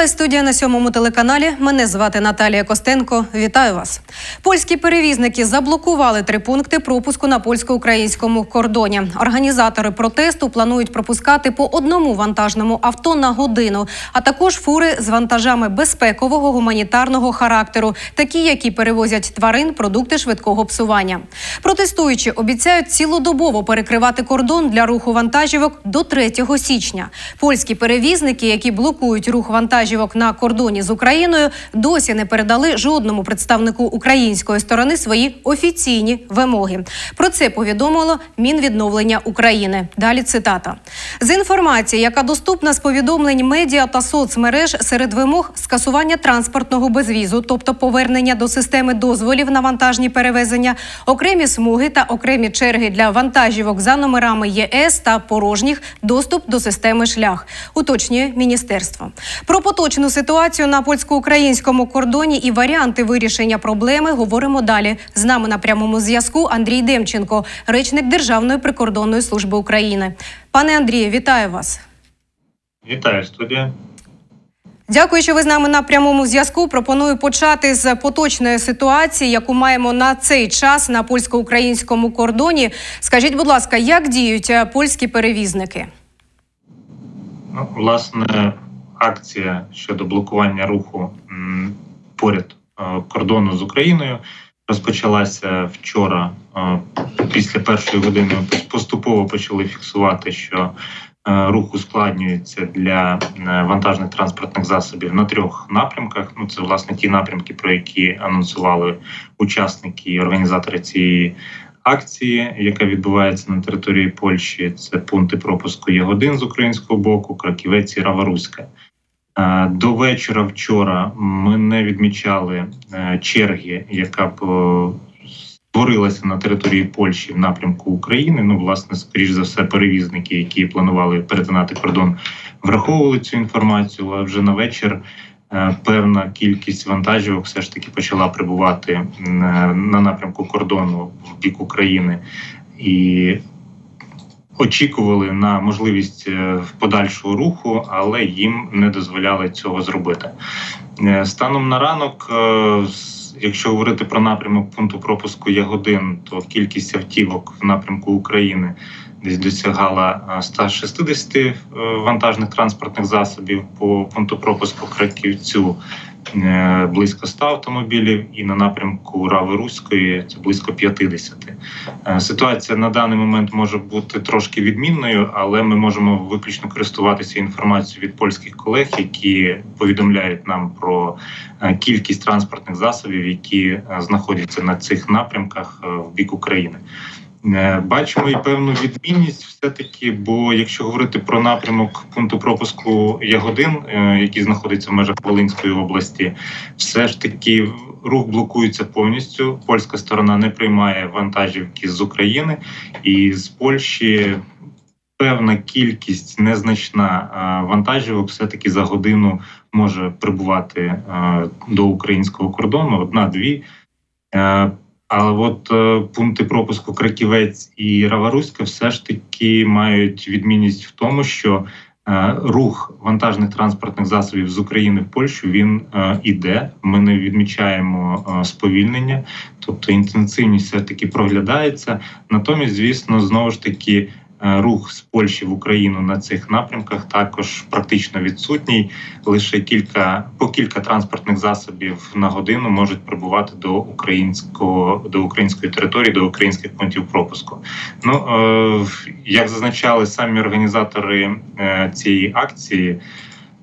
Включилась студія на сьомому телеканалі. Мене звати Наталія Костенко. Вітаю вас. Польські перевізники заблокували три пункти пропуску на польсько-українському кордоні. Організатори протесту планують пропускати по одному вантажному авто на годину, а також фури з вантажами безпекового гуманітарного характеру, такі, які перевозять тварин, продукти швидкого псування. Протестуючі обіцяють цілодобово перекривати кордон для руху вантажівок до 3 січня. Польські перевізники, які блокують рух вантажівок на кордоні з Україною, досі не передали жодному представнику української сторони свої офіційні вимоги. Про це повідомило Мінвідновлення України. Далі цитата з інформації, яка доступна з повідомлень медіа та соцмереж серед вимог скасування транспортного безвізу, тобто повернення до системи дозволів на вантажні перевезення, окремі смуги та окремі черги для вантажівок за номерами ЄС та порожніх доступ до системи шлях, уточнює міністерство. Про поточну ситуацію на польсько-українському кордоні і варіанти вирішення проблеми говоримо далі. З нами на прямому зв'язку Андрій Демченко, речник Державної прикордонної служби України. Пане Андрію, вітаю вас. Вітаю студія. Дякую, що ви з нами на прямому зв'язку. Пропоную почати з поточної ситуації, яку маємо на цей час на польсько-українському кордоні. Скажіть, будь ласка, як діють польські перевізники? Ну, власне, акція щодо блокування руху поряд е, кордону з Україною розпочалася вчора. Е, Після першої години поступово почали фіксувати, що е, рух ускладнюється для вантажних транспортних засобів на трьох напрямках. Ну, це власне ті напрямки, про які анонсували учасники і організатори цієї акції, яка відбувається на території Польщі. Це пункти пропуску Ягодин з українського боку, Краківець і Раваруська. Е, До вечора вчора ми не відмічали е, черги, яка б е, створилася на території Польщі в напрямку України. Ну, власне, скоріш за все, перевізники, які планували перетинати кордон, враховували цю інформацію. А вже на вечір певна кількість вантажівок все ж таки почала прибувати на напрямку кордону в бік України і очікували на можливість е, подальшого руху, але їм не дозволяли цього зробити. Е, Станом на ранок, е, якщо говорити про напрямок пункту пропуску Ягодин, то кількість автівок в напрямку України десь досягала е, 160 е, вантажних транспортних засобів по пункту пропуску Краківцю. Е, Близько 100 автомобілів, і на напрямку Рави Руської це близько 50. Е, Ситуація на даний момент може бути трошки відмінною, але ми можемо виключно користуватися інформацією від польських колег, які повідомляють нам про е, кількість транспортних засобів, які знаходяться на цих напрямках в бік України. Е, Бачимо і певну відмінність, все таки. Бо якщо говорити про напрямок пункту пропуску Ягодин, е, який знаходиться в межах Волинської області, все ж таки рух блокується повністю. Польська сторона не приймає вантажівки з України і з Польщі. Певна кількість незначна е, вантажівок все таки за годину може прибувати до українського кордону одна-дві. Але от е, пункти пропуску Краківець і Раваруська все ж таки мають відмінність в тому, що е, рух вантажних транспортних засобів з України в Польщу він е, іде. Ми не відмічаємо е, сповільнення, тобто інтенсивність все таки проглядається. Натомість, звісно, знову ж таки. е, Рух з Польщі в Україну на цих напрямках також практично відсутній. Лише кілька кілька транспортних засобів на годину можуть прибувати до українського до української території, до українських пунктів пропуску. Ну е, як зазначали самі організатори е, цієї акції,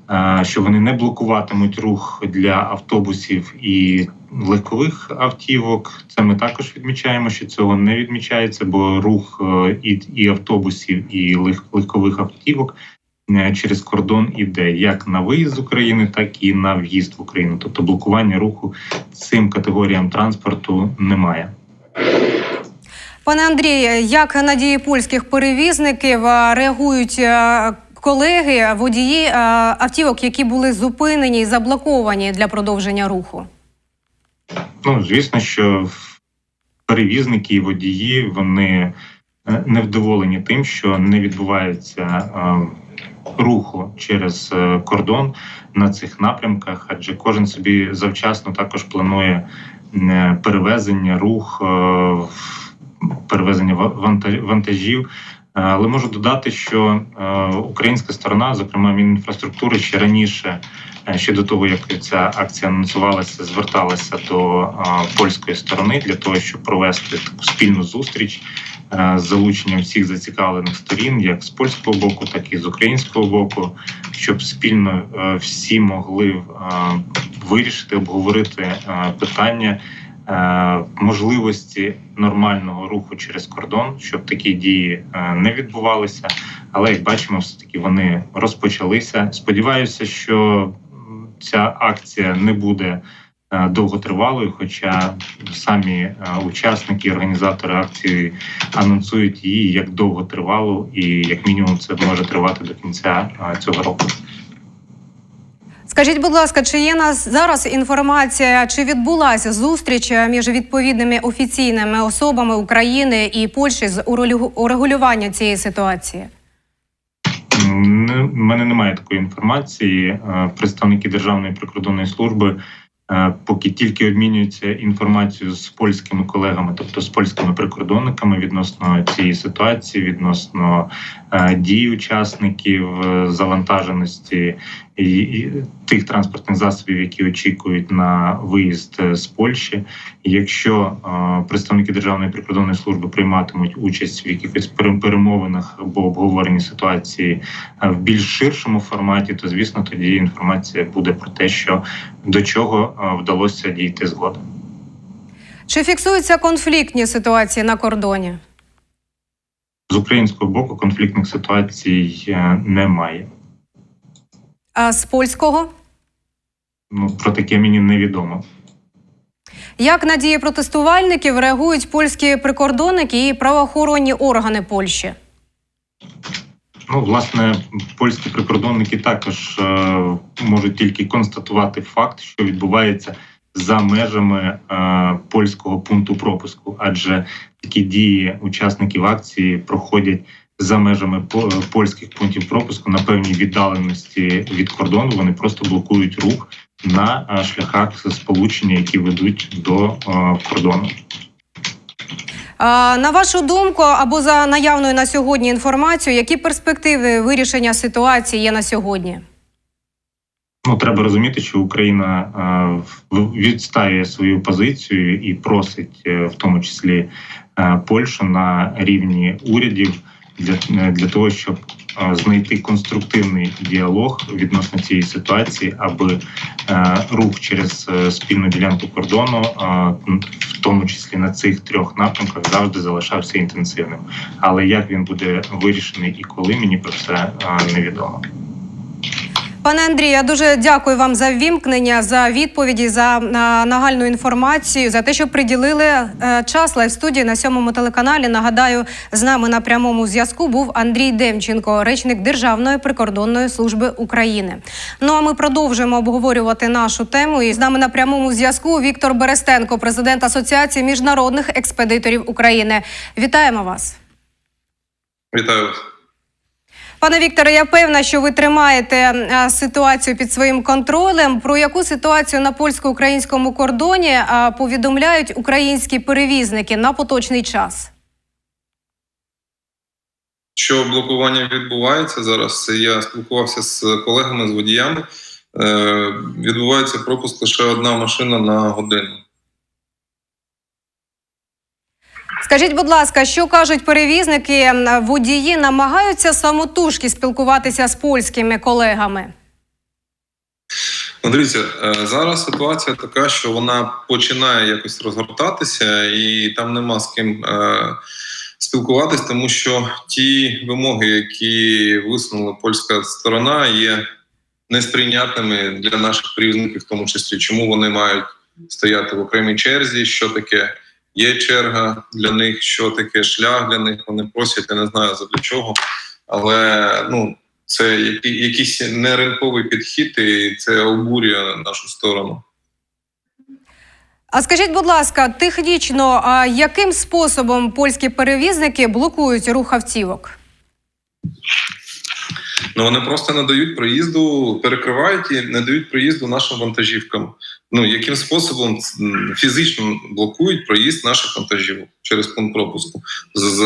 е, що вони не блокуватимуть рух для автобусів і легкових автівок. Це ми також відмічаємо, що цього не відмічається, бо рух і, і автобусів, і лег- легкових автівок через кордон іде як на виїзд з України, так і на в'їзд в Україну. Тобто блокування руху цим категоріям транспорту немає. Пане Андрію, як на дії польських перевізників е, реагують е, колеги, водії е, автівок, які були зупинені і заблоковані для продовження руху? Ну, звісно, що перевізники і водії вони е, невдоволені тим, що не відбувається е, руху через е, кордон на цих напрямках, адже кожен собі завчасно також планує е, перевезення, рух, е, перевезення ва- вантажів. Але можу додати, що українська сторона, зокрема Мінінфраструктури, ще раніше, ще до того як ця акція анонсувалася, зверталася до е, польської сторони для того, щоб провести таку спільну зустріч е, з залученням всіх зацікавлених сторін, як з польського боку, так і з українського боку, щоб спільно е, всі могли вирішити, обговорити питання можливості нормального руху через кордон, щоб такі дії не відбувалися. Але як бачимо, все таки вони розпочалися. Сподіваюся, що ця акція не буде е, довготривалою, хоча самі е, учасники, організатори акції анонсують її як довготривалу, і як мінімум це може тривати до кінця е, цього року. Скажіть, будь ласка, чи є нас зараз інформація, чи відбулася зустріч між відповідними офіційними особами України і Польщі з урегулю- урегулювання цієї ситуації? Не- в мене немає такої інформації. Е, Представники Державної прикордонної служби поки тільки обмінюються інформацією з польськими колегами, тобто з польськими прикордонниками відносно цієї ситуації, відносно е, дій учасників, е, завантаженості і, тих транспортних засобів, які очікують на виїзд е, з Польщі. Якщо е, представники Державної прикордонної служби прийматимуть участь в якихось пере- перемовинах або обговоренні ситуації е, в більш ширшому форматі, то звісно тоді інформація буде про те, що до чого е, вдалося дійти згодом. Чи фіксуються конфліктні ситуації на кордоні? З українського боку конфліктних ситуацій е, немає. А з польського? Ну про таке мені невідомо. Як на дії протестувальників реагують польські прикордонники і правоохоронні органи Польщі? Ну, власне, польські прикордонники також е, можуть тільки констатувати факт, що відбувається за межами е, польського пункту пропуску, адже такі дії учасників акції проходять за межами по- польських пунктів пропуску на певній віддаленості від кордону. Вони просто блокують рух на е, шляхах сполучення, які ведуть до е, кордону. На вашу думку, або за наявною на сьогодні інформацією, які перспективи вирішення ситуації є на сьогодні? Ну, треба розуміти, що Україна відстає свою позицію і просить, е, в тому числі е, Польщу на рівні урядів для, е, для того, щоб знайти конструктивний діалог відносно цієї ситуації, аби е, рух через е, спільну ділянку кордону, е, в тому числі на цих трьох напрямках, завжди залишався інтенсивним. Але як він буде вирішений і коли, мені про це е, невідомо. Пане Андрію, я дуже дякую вам за ввімкнення, за відповіді, за нагальну інформацію, за те, що приділили е, час лайв студії на сьомому телеканалі. Нагадаю, з нами на прямому зв'язку був Андрій Демченко, речник Державної прикордонної служби України. Ну а ми продовжуємо обговорювати нашу тему. І з нами на прямому зв'язку Віктор Берестенко, президент Асоціації міжнародних експедиторів України. Вітаємо вас. Вітаю вас. Пане Вікторе, я певна, що ви тримаєте е, ситуацію під своїм контролем. Про яку ситуацію на польсько-українському кордоні е, повідомляють українські перевізники на поточний час? Що блокування відбувається зараз? Я спілкувався з колегами, з водіями. Е, відбувається пропуск лише одна машина на годину. Скажіть, будь ласка, що кажуть перевізники? Водії намагаються самотужки спілкуватися з польськими колегами? Ну, дивіться, е, зараз ситуація така, що вона починає якось розгортатися, і там нема з ким е, спілкуватись, тому що ті вимоги, які висунула польська сторона, є несприйнятними для наших перевізників, в тому числі, чому вони мають стояти в окремій черзі, що таке є черга для них, що таке шлях для них. Вони просять, я не знаю для чого, але ну. Це якийсь неринковий підхід, і це обурює нашу сторону. А скажіть, будь ласка, технічно, а яким способом польські перевізники блокують рух автівок? Ну вони просто не дають проїзду, перекривають і не дають проїзду нашим вантажівкам. Ну яким способом фізично блокують проїзд наших вантажівок через пункт пропуску, з, з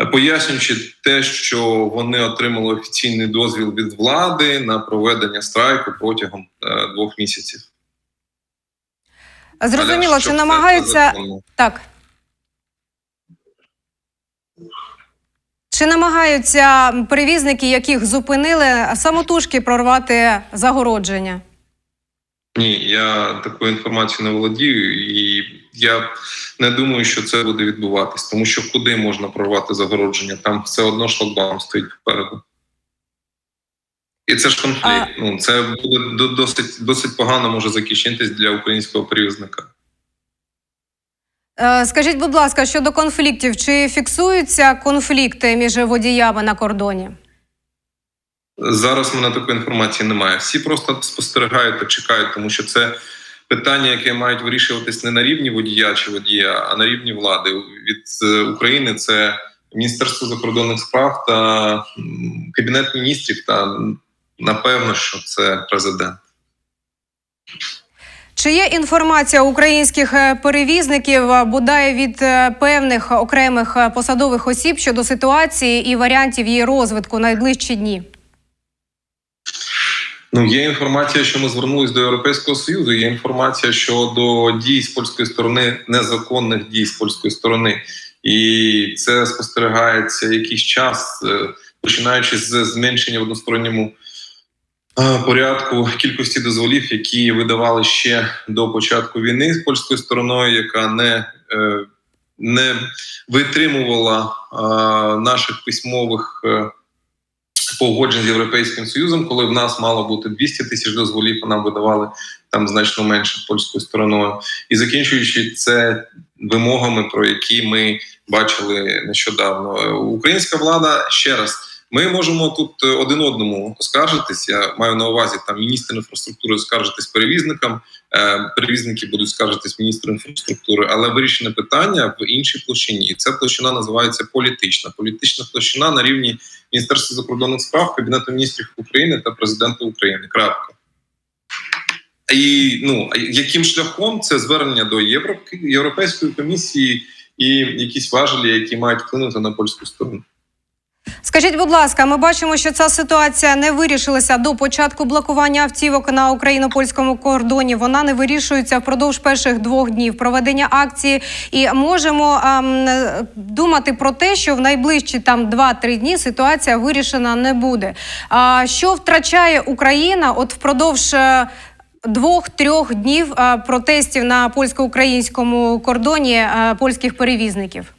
е, пояснюючи те, що вони отримали офіційний дозвіл від влади на проведення страйку протягом е, двох місяців. Зрозуміло, чи намагаються так. Чи намагаються перевізники, яких зупинили, самотужки прорвати загородження? Ні, я такою інформацією не володію, і я не думаю, що це буде відбуватись, тому що куди можна прорвати загородження? Там все одно шлагбаум стоїть попереду. І це ж конфлікт. А- Ну це буде досить досить погано може закінчитись для українського перевізника. Е, Скажіть, будь ласка, щодо конфліктів, чи фіксуються конфлікти між водіями на кордоні? Зараз мене такої інформації немає. Всі просто спостерігають та чекають, тому що це питання, яке мають вирішуватись не на рівні водія чи водія, а на рівні влади. Від е, України це Міністерство закордонних справ та Кабінет міністрів, та напевно, що це президент. Чи є інформація українських е, перевізників, е, бодай від певних окремих посадових осіб щодо ситуації і варіантів її розвитку найближчі дні? Ну, є інформація, що ми звернулись до Європейського Союзу. Є інформація щодо дій з польської сторони, незаконних дій з польської сторони, і це спостерігається якийсь час, е, починаючи з зменшення в односторонньому е, порядку кількості дозволів, які видавали ще до початку війни з польською стороною, яка не, е, не витримувала наших письмових. Погоджень з європейським союзом, коли в нас мало бути 200 тисяч дозволів, а нам видавали там значно менше польською стороною, і закінчуючи це вимогами, про які ми бачили нещодавно. Українська влада ще раз. Ми можемо тут е, один одному оскаржитись. Я маю на увазі там міністр інфраструктури скаржитись перевізникам, е, перевізники будуть скаржитись міністру інфраструктури, але вирішене питання в іншій площині. І ця площина називається політична. Політична площина на рівні Міністерства закордонних справ, Кабінету міністрів України та президента України. Крапка. І ну яким шляхом це звернення до Європейської комісії і якісь важелі, які мають вплинути на польську сторону. Скажіть, будь ласка, ми бачимо, що ця ситуація не вирішилася до початку блокування автівок на україно-польському кордоні. Вона не вирішується впродовж перших двох днів проведення акції. І можемо ем, думати про те, що в найближчі там 2-3 дні ситуація вирішена не буде. А що втрачає Україна от впродовж е, двох-трьох днів е, протестів на польсько-українському кордоні е, польських перевізників?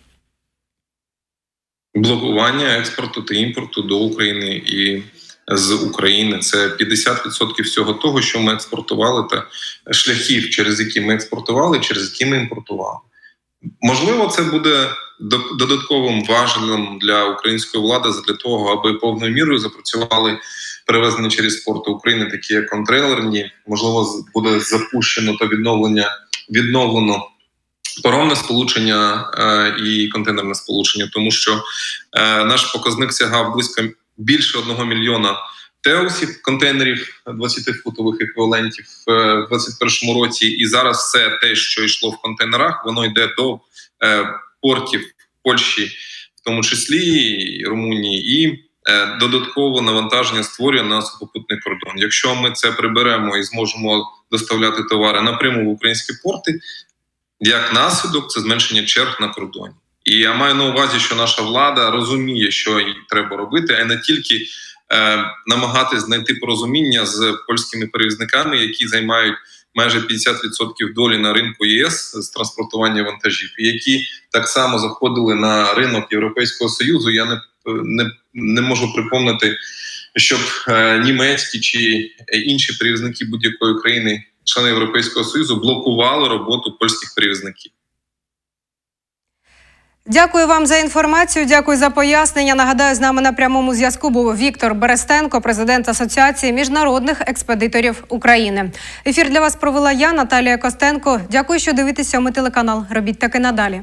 Блокування експорту та імпорту до України і з України це 50% всього того, що ми експортували, та шляхів, через які ми експортували, через які ми імпортували. Можливо, це буде до- додатковим важелем для української влади для того, аби повною мірою запрацювали перевезення через порти України, такі як контрейлерні. Можливо, буде запущено та відновлення відновлено паромне сполучення е, і контейнерне сполучення, тому що е, наш показник сягав близько більше одного мільйона теусів контейнерів 20-футових еквівалентів е, в 2021 році. І зараз все те, що йшло в контейнерах, воно йде до портів Польщі, в тому числі Румунії, і додатково навантаження створює на сухопутний кордон. Якщо ми це приберемо і зможемо доставляти товари напряму в українські порти, як наслідок, це зменшення черг на кордоні. І я маю на увазі, що наша влада розуміє, що їй треба робити, а не тільки е, намагатись знайти порозуміння з польськими перевізниками, які займають майже 50% долі на ринку ЄС з транспортування вантажів, які так само заходили на ринок Європейського союзу. Я не, не, не можу припомнити, щоб е, німецькі чи інші перевізники будь-якої країни, члени Європейського союзу, блокували роботу польських перевізників. Дякую вам за інформацію. Дякую за пояснення. Нагадаю, з нами на прямому зв'язку був Віктор Берестенко, президент Асоціації міжнародних експедиторів України. Ефір для вас провела я, Наталія Костенко. Дякую, що дивитеся. Ми телеканал. Робіть таки надалі.